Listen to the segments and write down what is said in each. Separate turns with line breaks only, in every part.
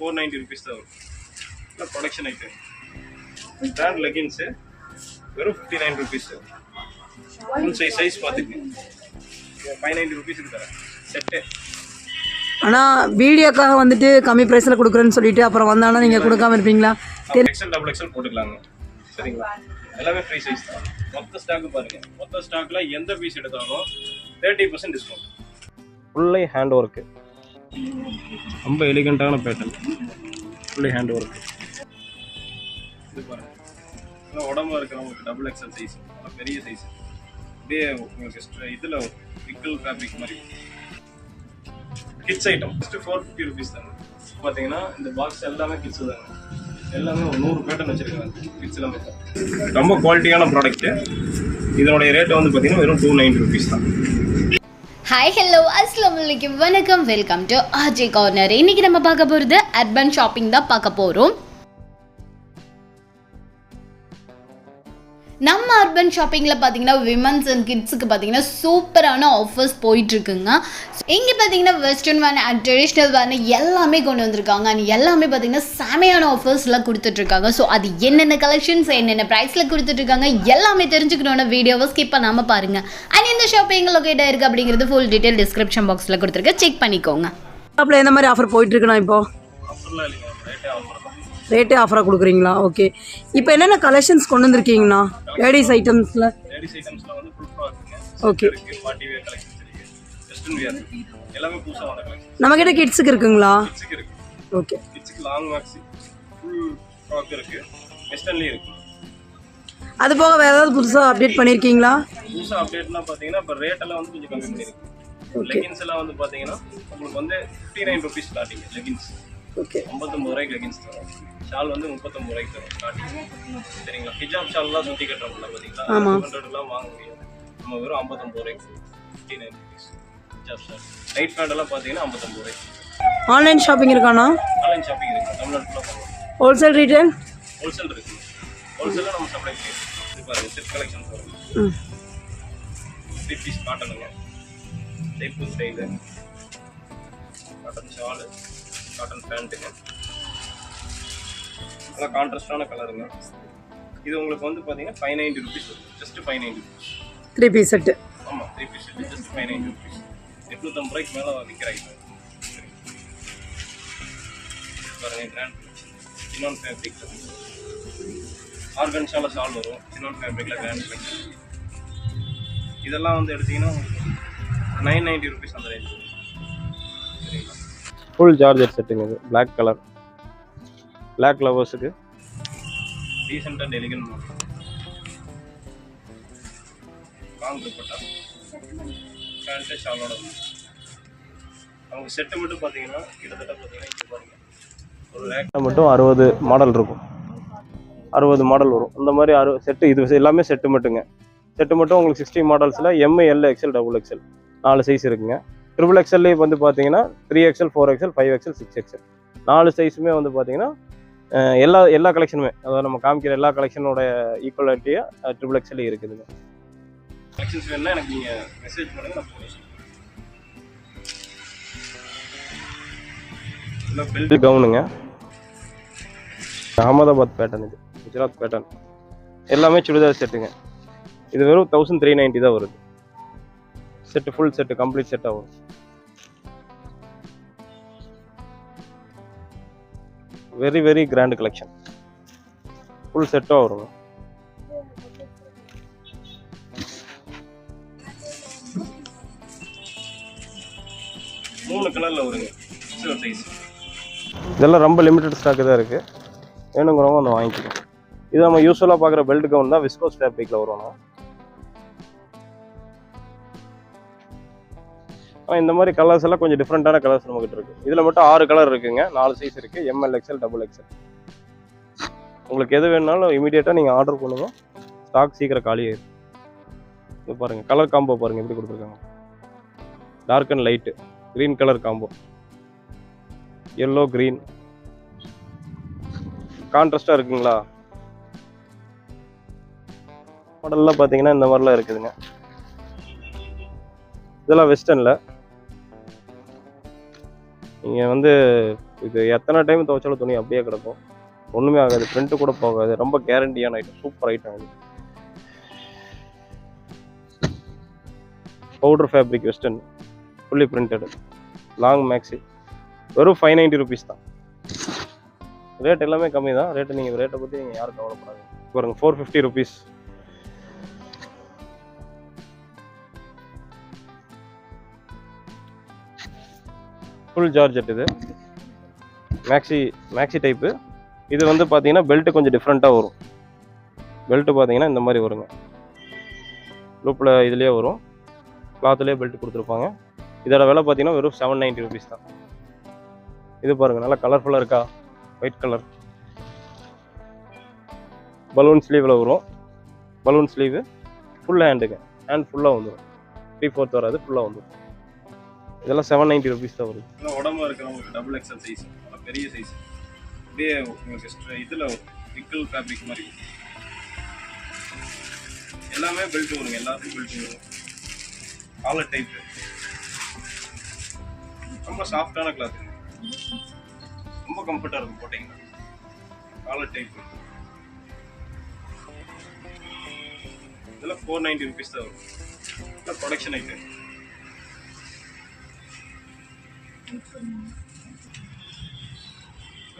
Four ninety rupees தான் வரும். இல்லை ப்ரொடக்ஷன் ஐட்டம் பிராண்ட் லெகின்ஸு வெறும் fifty nine rupees full size size பார்த்துக்கங்க ஃபைவ் நைன்ட்டி ருபீஸுக்கு தரேன். செட்டு
ஆனால் வீடியோக்காக வந்துட்டு கம்மி ப்ரைஸில் கொடுக்குறேன்னு சொல்லிட்டு அப்புறம் வந்தாலும் நீங்கள் கொடுக்காம இருப்பீங்களா?
எக்ஸல் டபுள் எக்ஸல் போட்டுக்கலாங்க. சரிங்களா? எல்லாமே ஃப்ரீ சைஸ் தான். மொத்த ஸ்டாக்கு பாருங்க. மொத்த ஸ்டாக்ல எந்த பீஸ் எடுத்தாலும் தேர்ட்டி பர்சன்ட் டிஸ்கவுண்ட் ஃபுல்லே ஹேண்ட் ஒர்க்கு ரொம்ப எலிகண்ட்டான பேட்டர்ன் ஃபுல்லி ஹேண்ட் ஒர்க் இது பாருங்கள் நல்லா உடம்பா இருக்கிறவங்களுக்கு டபுள் எக்ஸல் சைஸ் பெரிய சைஸ் அப்படியே உங்களுக்கு ஸ்ட்ர- இதுல பிக்கல் ஃபேப்ரிக் மாதிரி. Kids item first four fifty rupees தாங்க. பார்த்தீங்கன்னா இந்த பாக்ஸ் எல்லாமே கிட்ஸ் தாங்க. எல்லாமே ஒரு நூறு பேட்டர்ன் வச்சிருக்காங்க. கிட்ஸ் எல்லாமே. ரொம்ப குவாலிட்டியான ப்ராடக்ட்டு இதனுடைய ரேட் வந்து பார்த்தீங்கன்னா வெறும் டூ நைன்டி ருபீஸ் தான்.
ஹாய் ஹலோ அஸ்லாம் வலைக்கம் வணக்கம் வெல்கம் டு ஆஜே கார்னர் இன்னைக்கு நம்ம பார்க்க போகிறது அர்பன் ஷாப்பிங் தான் பார்க்க போகிறோம் நம்ம அர்பன் ஷாப்பிங்கில் பார்த்தீங்கன்னா விமன்ஸ் அண்ட் கிட்ஸுக்கு பார்த்தீங்கன்னா சூப்பரான ஆஃபர்ஸ் போயிட்டுருக்குங்க. இங்கே பார்த்தீங்கன்னா western wear and traditional wear எல்லாமே கொண்டு வந்திருக்காங்க. அண்ட் எல்லாமே பார்த்தீங்கன்னா செமையான ஆஃபர்ஸ்லாம் கொடுத்துட்ருக்காங்க ஸோ அது என்னென்ன கலெக்ஷன்ஸ் என்னென்ன ப்ரைஸில் கொடுத்துட்ருக்காங்க எல்லாமே தெரிஞ்சுக்கணும்னா வீடியோவை ஸ்கிப் பண்ணாமல் பாருங்கள் அண்ட் இந்த ஷாப்பிங் லொக்கேட் ஆயிருக்கு அப்படிங்கிறது ஃபுல் டீட்டெயில் டிஸ்கிரிப்ஷன் பாக்ஸில் கொடுத்துருக்கேன். செக் பண்ணிக்கோங்க.
ஷாப்பில் எந்த மாதிரி ஆஃபர் போயிட்டுருக்குண்ணா இப்போ?
ஆஃபர்லாம் இல்லைங்க. ரேட்டே
ஆஃபராக கொடுக்குறீங்களா? ஓகே இப்போ என்னென்ன கலெக்ஷன்ஸ் கொண்டு வந்திருக்கீங்கண்ணா? லேடிஸ் ஐட்டம்ஸில்
கலெக்ஷன்
நம்மக்கிட்ட கிட்ஸுக்கு இருக்குங்களா? ஓகே அது போக வேறு ஏதாவது புதுசாக அப்டேட் பண்ணியிருக்கீங்களா
புதுசாக அப்டேட்னா பார்த்தீங்கன்னா இப்போ ரேட் எல்லாம் வந்து கொஞ்சம் கம்மி பண்ணியிருக்கு லெகின்ஸ் எல்லாம் வந்து பார்த்தீங்கன்னா உங்களுக்கு வந்து fifty nine rupees starting leggings
okay
ஐம்பத்தொம்பது ரூபாய்க்கு லெகின்ஸ் தரும். ஷால் வந்து முப்பத்தொம்பது ரூபாய்க்கு தரும் ஸ்டார்டிங் சரிங்களா? ஹிஜாப் ஷால்லாம் சுற்றி கட்டுறோம்ல பார்த்தீங்களா. ஹண்ட்ரட்லாம் வாங்க முடியாது. நம்ம வெறும் ஐம்பத்தொம்பது ரூபாய்க்கு ஃபிஃப்டி நைன் ருபீஸ் ஹிஜாப் ஷால் நைட் பேண்ட் எல்லாம் பார்த்தீங்கன்னா ஐம்பத்தொம்பது ரூபாய்க்கு
ஆன்லைன் ஷாப்பிங் இருக்காண்ணா
ஆன்லைன் ஷாப்பிங் இருக்குது தமிழ்நாடு ஃபுல்லாக பண்ணலாம்
ஹோல்சேல் ரீட்டைல்
ஹோல்சேல் இருக்குது ஹோல்சேலில் நம்ம சப்ளை இது பாருங்க செட் கலெக்ஷன்ஸ் வரும்
ம்.
Three piece காட்டனுங்க type style cotton shawl cotton பேண்ட்டுங்க நல்லா கான்ட்ராஸ்டான கலருங்க இது உங்களுக்கு வந்து பார்த்தீங்கன்னா ஃபைவ் நைன்டி ருபீஸ் வரும். Just five ninety rupees
three piece set
ஆமாம் த்ரீ பீஸ் ஜஸ்ட் ஃபைவ் நைன்டி ருபீஸ் எட்நூற்றம்பது ரூபாய்க்கு மேலே விற்கிற ஐட்டம் பாருங்க பிராண்ட் சினான் ஃபேப்ரிக் ஆர்கன்ஷால ஷால் வரும். சினான் ஃபேப்ரிக்கில் கிராண்ட் இதெல்லாம் வந்து எடுத்தீங்கன்னா நைன் நைன்டி ருபீஸ் அந்த ரேஞ்ச் சரிங்களா? ஃபுல் சார்ஜர் செட்டுங்க இது. பிளாக் கலர் பிளாக் லவர்ஸுக்கு டெலிகன் ஷாலோட அவங்க செட்டு மட்டும் பார்த்தீங்கன்னா கிட்டத்தட்ட பார்த்தீங்கன்னா இங்கே பாருங்க. ஒரு ரேக்கில் மட்டும் அறுபது மாடல் இருக்கும். அறுபது மாடல் வரும். இந்த மாதிரி அறு செட்டு இது எல்லாமே செட்டு மட்டுங்க. செட்டு மட்டும் உங்களுக்கு sixty மாடல்ஸில் M L XL double XL நாலு சைஸ் இருக்குங்க. ட்ரிபிள் எக்ஸ்எல்லே வந்து பார்த்தீங்கன்னா three XL four XL five XL six XL நாலு சைஸுமே வந்து பார்த்தீங்கன்னா எல்லா எல்லா கலெக்ஷனுமே அதாவது நம்ம காமிக்கிற எல்லா கலெக்ஷனோட ஈக்குவலிட்டியாக ட்ரிபிள் எக்ஸ்எல் இருக்குதுங்க கலெக்ஷன்ஸ் வேணும்னா எனக்கு நீங்கள் மெசேஜ் பண்ணுங்க நான் போய் பெல்ட் கவுனுங்க. அகமதாபாத் பேட்டர்ன் இது. குஜராத் பேட்டர்ன் எல்லாமே சுடிதார் செட்டுங்க இது வெறும் தௌசண்ட் த்ரீ நைன்ட்டி தான் வருது. செட்டு ஃபுல் செட்டு கம்ப்ளீட் செட்டாக வரும். Very very grand collection full செட்டாக வருங்க மூணு கலரில் வருங்க. சைஸ் இதெல்லாம் ரொம்ப லிமிட்டட் ஸ்டாக்கு தான் இருக்குது வேணுங்கிறவங்க வந்து வாங்கிக்கணும் இது நம்ம யூஸ்வலாக பார்க்குற பெல்ட் கவுன் தான் விஸ்கோஸ் ஃபேப்ரிக்கில் வரும் இந்த மாதிரி கலர்ஸ் எல்லாம் கொஞ்சம் டிஃப்ரெண்ட்டான கலர்ஸ் நம்மகிட்ட இருக்கு. இதில் மட்டும் ஆறு கலர் இருக்குங்க. நாலு சைஸ் இருக்குது எம்எல் எக்ஸ்எல் டபுள் எக்ஸ்எல் உங்களுக்கு எது வேணாலும் இமீடியட்டாக நீங்கள் ஆர்டர் பண்ணுங்க. ஸ்டாக் சீக்கிரம் காலியாயிடும் இது பாருங்கள் கலர் காம்போ பாருங்கள் எப்படி கொடுத்துருக்காங்க. Dark and light green colour combo yellow green கான்ட்ராஸ்டாக இருக்குங்களா? மாடல்லாம் பார்த்தீங்கன்னா இந்த மாதிரிலாம் இருக்குதுங்க. இதெல்லாம் வெஸ்டர்னில் நீங்கள் வந்து
இது எத்தனை டைம் துவைச்சாலும் துணி அப்படியே கிடக்கும். ஒன்றுமே ஆகாது. பிரிண்ட்டு கூட போகாது. ரொம்ப கேரண்டியான ஐட்டம் சூப்பர் ஐட்டம் இது powder fabric western fully printed long maxi வெறும் ஃபைவ் நைன்ட்டி ருபீஸ் தான். ரேட் எல்லாமே கம்மி தான். ரேட்டு நீங்கள் ரேட்டை பற்றி நீங்கள் யாரும் கவலைப்படாது பாருங்கள் four fifty rupees full georgette இது. மேக்ஸி மேக்ஸி டைப்பு இது வந்து பார்த்தீங்கன்னா பெல்ட்டு கொஞ்சம் டிஃப்ரெண்ட்டாக வரும். பெல்ட்டு பார்த்தீங்கன்னா இந்த மாதிரி வருங்க. லூப்பில் இதுலேயே வரும். கிளாத்துலேயே பெல்ட் கொடுத்துருப்பாங்க. இதோட விலை பார்த்தீங்கன்னா வெறும் செவன் நைன்ட்டி ருபீஸ் தான். இது பாருங்கள் நல்லா கலர்ஃபுல்லாக இருக்கா? ஒயிட் கலர் பலூன் ஸ்லீவில் வரும். பலூன் ஸ்லீவு ஃபுல் ஹேண்டுங்க ஹேண்ட் ஃபுல்லாக வந்துடும் த்ரீ ஃபோர்த் வராது ஃபுல்லாக வந்துடும் இதெல்லாம் செவன் நைன்ட்டி ருபீஸ் தான் வரும்.
இல்லை உடம்பு இருக்கிறவங்களுக்கு டபுள் எக்ஸல் சைஸ் பெரிய சைஸ் அப்படியே உங்களுக்கு இதில் பிக்கிள் ஃபேப்ரிக் மாதிரி எல்லாமே பெல்ட் வருங்க எல்லாத்துக்கும் பெல்ட் வரும். காலர் டைப் ரொம்ப சாஃப்டான கிளாத் ரொம்ப கம்ஃபர்ட்டாக இருக்கும் போட்டிங்கன்னா. காலர் டைப் இதெல்லாம் ஃபோர் நைன்டி ருபீஸ் தான் வரும். Production item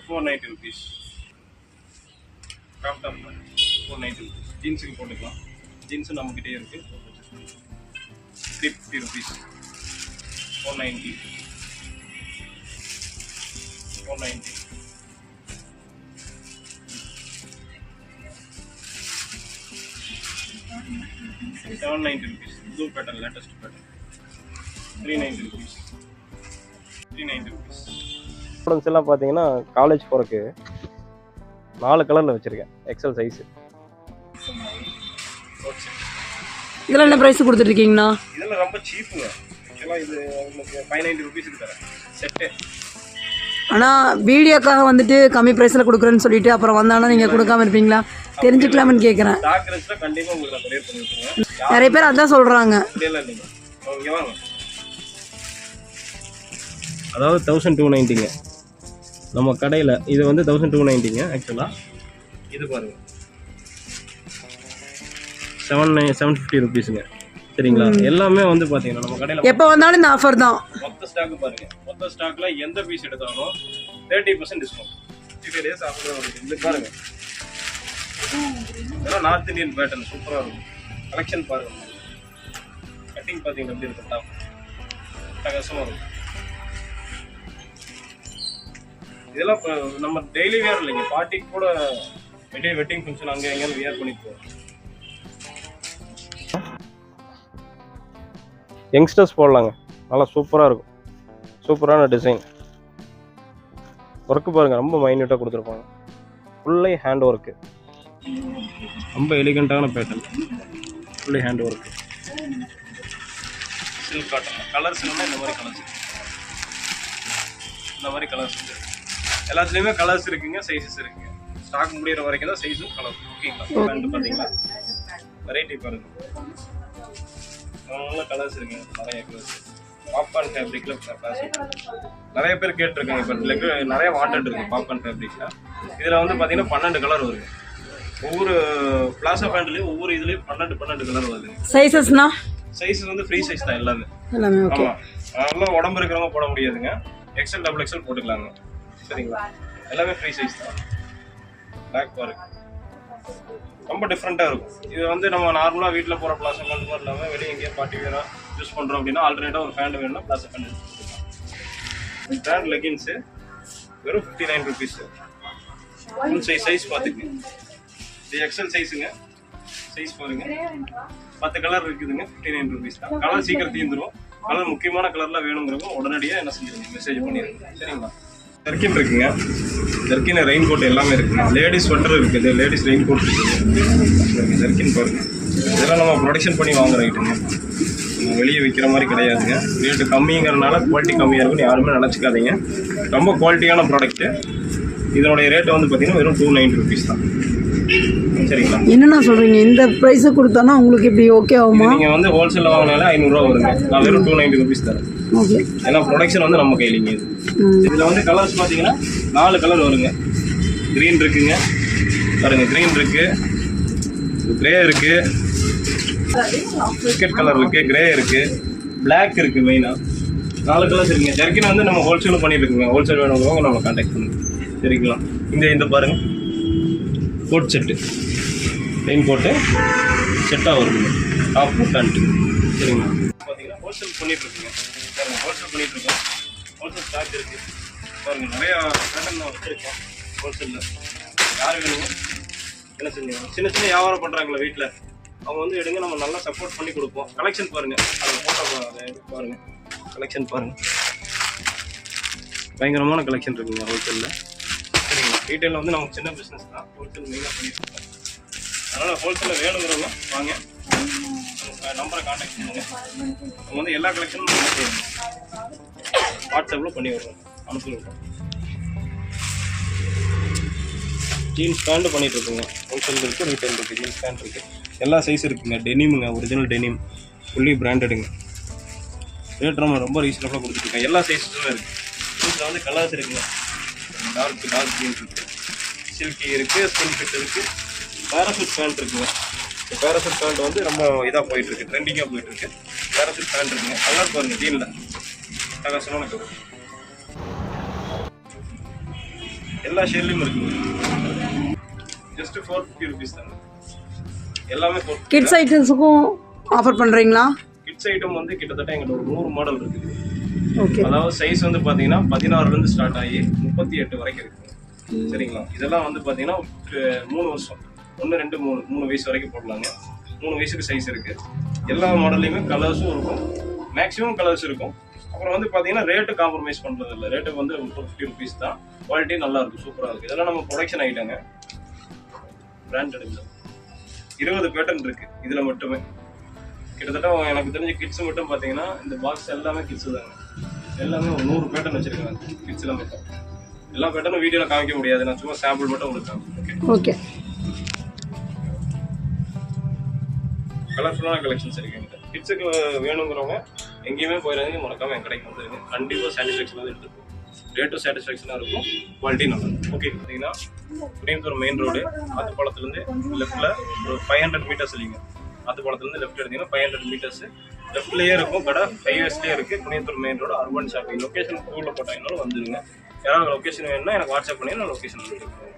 four ninety rupees craft top four ninety rupees ஜீன்ஸுக்கு போட்டுக்கலாம். ஜீன்ஸும் நம்மக்கிட்டே இருக்குது three fifty rupees four ninety four ninety seven ninety rupees blue pattern latest pattern three ninety rupees rupees
students எல்லாம் பார்த்தீங்கன்னா college போகிறக்கு நாலு கலரில் வச்சுருக்கேன் எக்ஸல் சைஸு
இதெல்லாம் என்ன ப்ரைஸ் கொடுத்துட்ருக்கீங்கண்ணா?
இதெல்லாம் ரொம்ப சீப்புங்க ஆக்சுவலாக இது உங்களுக்கு ஃபைவ் நைன்டி ருபீஸுக்கு தரேன். செட்டு
ஆனால் வீடியோக்காக வந்துட்டு கம்மி ப்ரைஸில் கொடுக்குறேன்னு சொல்லிட்டு அப்புறம் வந்தாங்கன்னா நீங்கள் கொடுக்காம இருப்பீங்களா? தெரிஞ்சுக்கலாம்னு கேட்குறேன் நிறைய பேர் அதான் சொல்கிறாங்க
அதாவது தௌசண்ட் டூ நைன்ட்டிங்க நம்ம கடையில் இது வந்து தௌசண்ட் டூ நைன்ட்டிங்க ஆக்சுவலாக
இது பாருங்க.
செவன் நைன் செவன் ஃபிஃப்டி ருபீஸுங்க சரிங்களா? எல்லாமே வந்து பார்த்தீங்கன்னா நம்ம கடையில்
எப்போ வந்தாலும் இந்த ஆஃபர் தான்.
மொத்த ஸ்டாக் பாருங்க. மொத்த ஸ்டாக்ல எந்த பீஸ் எடுத்தாலும் thirty percent discount fifty days offer இது பாருங்க. இதெல்லாம் நார்த் இந்தியன் பேட்டர்ன் சூப்பராக இருக்கும். கலெக்ஷன் பாருங்க. கட்டிங் பார்த்தீங்கன்னா எப்படி இருக்கும் டாப் அட்டகாசமாக இருக்கும். இதெல்லாம் நம்ம டெய்லி வேர் இல்லைங்க. பார்ட்டிக்கு கூட வெளியே வெட்டிங் ஃபங்க்ஷன் அங்கே எங்கேயாவது வியர் பண்ணிட்டு போகிறோம்
யங்ஸ்டர்ஸ் போடலாங்க. நல்லா சூப்பராக இருக்கும். சூப்பரான டிசைன் ஒர்க்கு பாருங்கள் ரொம்ப மைன்யூட்டாக கொடுத்துருப்பாங்க. ஃபுல்லி ஹேண்ட் ஒர்க்கு ரொம்ப எலிகண்ட்டான pattern fully hand work
silk cotton colours இந்த மாதிரி கலர்ஸ் இந்த மாதிரி கலர்ஸ் இருக்கு. எல்லாத்துலேயுமே கலர்ஸ் இருக்குங்க சைஸஸ் இருக்குங்க. ஸ்டாக் முடியிற வரைக்கும் தான் சைஸும் கலர் ஓகேங்களா பேண்ட் பார்த்தீங்களா? வெரைட்டி பாருங்க. நல்ல கலர்ஸ் இருக்குங்க. நிறைய கலர்ஸ் பாப்கார்ன் ஃபேப்ரிக்ல நிறைய பேர் கேட்டிருக்காங்க இப்போ. இதுல நிறைய வாண்டட் இருக்கு பாப்கார்ன் ஃபேப்ரிக்ல இதில் வந்து பார்த்தீங்கன்னா பன்னெண்டு கலர் வருது. ஒவ்வொரு பிளாசோ பேண்ட்லேயும் ஒவ்வொரு இதுலேயும் பன்னெண்டு பன்னெண்டு கலர் வருது.
சைஸஸ்னா
சைஸ் வந்து ஃப்ரீ சைஸ் தான் எல்லாமே.
எல்லாமே ஓகே
ஆமா. நல்லா உடம்பு இருக்கிறவங்க போட முடியாதுங்க. எக்ஸல் டபுள் எக்ஸல் போட்டுக்கலாங்க. சரிங்களா எல்லாமே ஃப்ரீ சைஸ் தான். பேக் பாருங்க. ரொம்ப டிஃப்ரெண்ட்டாக இருக்கும். இது வந்து நம்ம நார்மலாக வீட்டில் போகிற பிளாசா பேண்ட் மாதிரி இல்லாமல் வெளியே எங்கேயும் பார்ட்டி வேணும் யூஸ் பண்ணுறோம் அப்படின்னா ஆல்டர்னேட்டாக ஒரு ஃபேண்ட் வேணும்னா பிளாசா பேண்ட் பேண்ட் லெகின்ஸு வெறும் fifty nine rupees full size size பார்த்துக்குங்க. இது எக்ஸல் சைஸுங்க சைஸ் பாருங்க. பத்து கலர் இருக்குதுங்க ஃபிஃப்டி நைன் ருபீஸ் தான். கலர் சீக்கிரம் தீர்ந்துடும் கலர் முக்கியமான கலர்லாம் வேணுங்கிறவங்க உடனடியாக என்ன செஞ்சிருங்க மெசேஜ் பண்ணிடுங்க சரிங்களா? ஜர்க்கின் இருக்குங்க. ஜர்க்கின் ரெயின் கோட் எல்லாமே இருக்குங்க. லேடிஸ் ஸ்வெட்டர் இருக்குது. லேடிஸ் ரெயின் கோட் இருக்குது ஜர்க்கின் பாருங்க. இதெல்லாம் நம்ம ப்ரொடக்ஷன் பண்ணி வாங்குற ஐட்டங்க நம்ம வெளியே விற்கிற மாதிரி கிடையாதுங்க. ரேட்டு கம்மிங்கிறனால குவாலிட்டி கம்மியாக இருக்குன்னு யாருமே நினச்சிக்காதீங்க. ரொம்ப குவாலிட்டியான ப்ராடக்ட்டு இதனுடைய ரேட்டு வந்து பார்த்தீங்கன்னா வெறும் டூ நைன்டி ருபீஸ் தான். சரிங்களா?
என்னண்ணா சொல்கிறீங்க இந்த ப்ரைஸு கொடுத்தானா உங்களுக்கு இப்படி ஓகே ஆகுமா?
நீங்க வந்து ஹோல்சேல் வாங்கினாலே ஐநூறுரூவா வருங்க. நான் வெறும் டூ நைன்டி ருபீஸ் தரேன்.
ஓகே
ஏன்னா ப்ரொடக்ஷன் வந்து நம்ம கையிலிங்க இது. இதில் வந்து கலர்ஸ் பார்த்தீங்கன்னா நாலு கலர் வருங்க. க்ரீன் இருக்குங்க. பாருங்க க்ரீன் இருக்கு. க்ரே இருக்கு. பிஸ்கட் கலர் இருக்கு க்ரே இருக்கு. பிளாக் இருக்கு மெயினாக நாலு கலர்ஸ் இருக்குங்க. ஜர்க்கின் வந்து நம்ம ஹோல்சேலும் பண்ணிட்டு இருக்கோங்க. ஹோல்சேல் வேணுங்கிறவங்க நம்ம கான்டாக்ட் பண்ணுங்க. சரிங்களா இந்த இந்த பாருங்க. கோட் செட்டு ரெயின் கோட்டு செட்டாக வருங்க. டாப்பு பேண்ட்டு சரிங்களா? பார்த்தீங்கன்னா ஹோல்சேல் பண்ணிட்டு சரிங்க ஹோல்சேல் பண்ணிட்டு இருக்கோம். ஹோல்சேல் ஸ்டாக் இருக்கு. பாருங்க நிறையா பேட்டர்ன் நான் வச்சிருக்கேன் ஹோல்சேலில் யார் வேணுங்க என்ன செஞ்சீங்க சின்ன சின்ன வியாபாரம் பண்ணுறாங்களே வீட்டில் அவங்க வந்து எடுங்க நம்ம நல்லா சப்போர்ட் பண்ணி கொடுப்போம். கலெக்ஷன் பாருங்க. அதை போட்டோ பாருங்க. கலெக்ஷன் பாருங்க. பயங்கரமான கலெக்ஷன் இருக்குங்க ஹோல்சேலில் சரிங்களா? ரீட்டைலில் வந்து நமக்கு சின்ன பிஸ்னஸ் தான். ஹோல்சேல் மெயினாக பண்ணியிருக்கோம் அதனால் ஹோல்சேலில் வேணுங்கிறவங்க வாங்க. நம்பரை காண்டாக்ட் பண்ணுங்க. நம்ம வந்து எல்லா கலெக்ஷனும் வாட்ஸ்அப்பில் பண்ணி விடுறோம் அனுப்பி விடுறோம் ஜீன்ஸ் பேண்ட்டு பண்ணிட்டு ஹோல்சேல் இருக்குது ரீட்டைல் இருக்குது ஜீன்ஸ் பேண்ட் இருக்குது எல்லா சைஸ் இருக்குங்க. டெனிமுங்க ஒரிஜினல் டெனிம் ஃபுல்லி பிராண்டடுங்க ரேட் நம்ம ரொம்ப ரீசனபிளாக கொடுத்துருக்கேன் எல்லா சைஸஸும் இருக்குது ஜீன்ஸில் வந்து கலர்ஸ் இருக்குங்க. டார்க் டார்க் ஜீன்ஸ் இருக்குது சில்கி இருக்குது ஸ்கின் ஃபிட் இருக்குது பேராசூட் பேண்ட் இருக்குங்க. பேராசூட் பேண்ட் வந்து ரொம்ப இதாக போயிட்டுருக்கு ட்ரெண்டிங்காக போயிட்டுருக்கு பேராசூட் பேண்ட் இருக்குங்க. கலர் பாருங்கள் ஜீனில் பிரகாசமான கலர் எல்லா ஷேட்லையும் இருக்குங்க ஜஸ்ட் ஃபோர் ஃபிஃப்டி ருபீஸ் தாங்க எல்லாமே
கிட்ஸ் ஐட்டம்ஸுக்கும் ஆஃபர் பண்ணுறீங்களா
கிட்ஸ் ஐட்டம் வந்து கிட்டத்தட்ட எங்கிட்ட ஒரு நூறு மாடல் இருக்குது
ஓகே
அதாவது சைஸ் வந்து பார்த்தீங்கன்னா பதினாறுல இருந்து ஸ்டார்ட் ஆகி முப்பத்தி எட்டு வரைக்கும் இருக்கு. சரிங்களா? இதெல்லாம் வந்து பார்த்தீங்கன்னா மூணு வருஷம். ஒன்று ரெண்டு மூணு மூணு வயசு வரைக்கும் போடலாங்க. மூணு வயசுக்கு சைஸ் இருக்கு. எல்லா மாடல்லையுமே கலர்ஸும் இருக்கும். மேக்ஸிமம் கலர்ஸ் இருக்கும். அப்புறம் வந்து பார்த்தீங்கன்னா ரேட்டு காம்ப்ரமைஸ் பண்ணுறது இல்லை ரேட்டு வந்து ஃபிஃப்டி ருபீஸ் தான். குவாலிட்டி நல்லா இருக்கும் சூப்பராக இருக்குது இதெல்லாம் நம்ம ப்ரொடக்ஷன் ஐட்டங்க பிராண்டட் இல்லை இருபது பேட்டர்ன் இருக்கு இதில் மட்டுமே. கிட்டத்தட்ட எனக்கு தெரிஞ்ச கிட்ஸ் மட்டும் பார்த்தீங்கன்னா இந்த பாக்ஸ் எல்லாமே கிட்ஸ் தாங்க. எல்லாமே ஒரு நூறு பேட்டர்ன் வச்சிருக்காங்க கிட்ஸில் மட்டும். எல்லா பேட்டர்னும் வீடியோவில் காமிக்க முடியாது. நான் சும்மா சாம்பிள் மட்டும் உங்களுக்கு ஓகே
ஓகே
கலர்ஃபுல்லான கலெக்ஷன்ஸ் இருக்கு என்கிட்ட. கிட்ஸுக்கு வேணுங்கிறவங்க எங்கேயுமே போயிடாதீங்க மறக்காம என் கடைக்கு வந்துருங்க. கண்டிப்பாக சாட்டிஸ்ஃபேக்ஷன் வந்து எடுத்துக்கும் ரேட்டும் சாட்டிஸ்ஃபேக்ஷனாக இருக்கும் குவாலிட்டி நல்லா இருக்கும் ஓகே பார்த்தீங்கன்னா குடியம்புத்தூர் மெயின் ரோடு ஆத்துப்பாளத்துலேருந்து லெஃப்ட்டில் ஒரு ஃபைவ் ஹண்ட்ரட் மீட்டர்ஸ் இல்லைங்க. ஆத்துப்பாளத்துலேருந்து லெஃப்ட் எடுத்தீங்கன்னா ஃபைவ் ஹண்ட்ரட் மீட்டர்ஸ் லெஃப்ட்லேயே இருக்கும் கடை ஹைவேஸ்லேயே இருக்குது Kudiyamputhur main road urban shopping location கூகுளில் போட்டாங்கனாலும் வந்துருங்க. யாராவது லொக்கேஷன் வேணும்னா எனக்கு வாட்ஸ்அப் பண்ணி நான் லொக்கேஷன்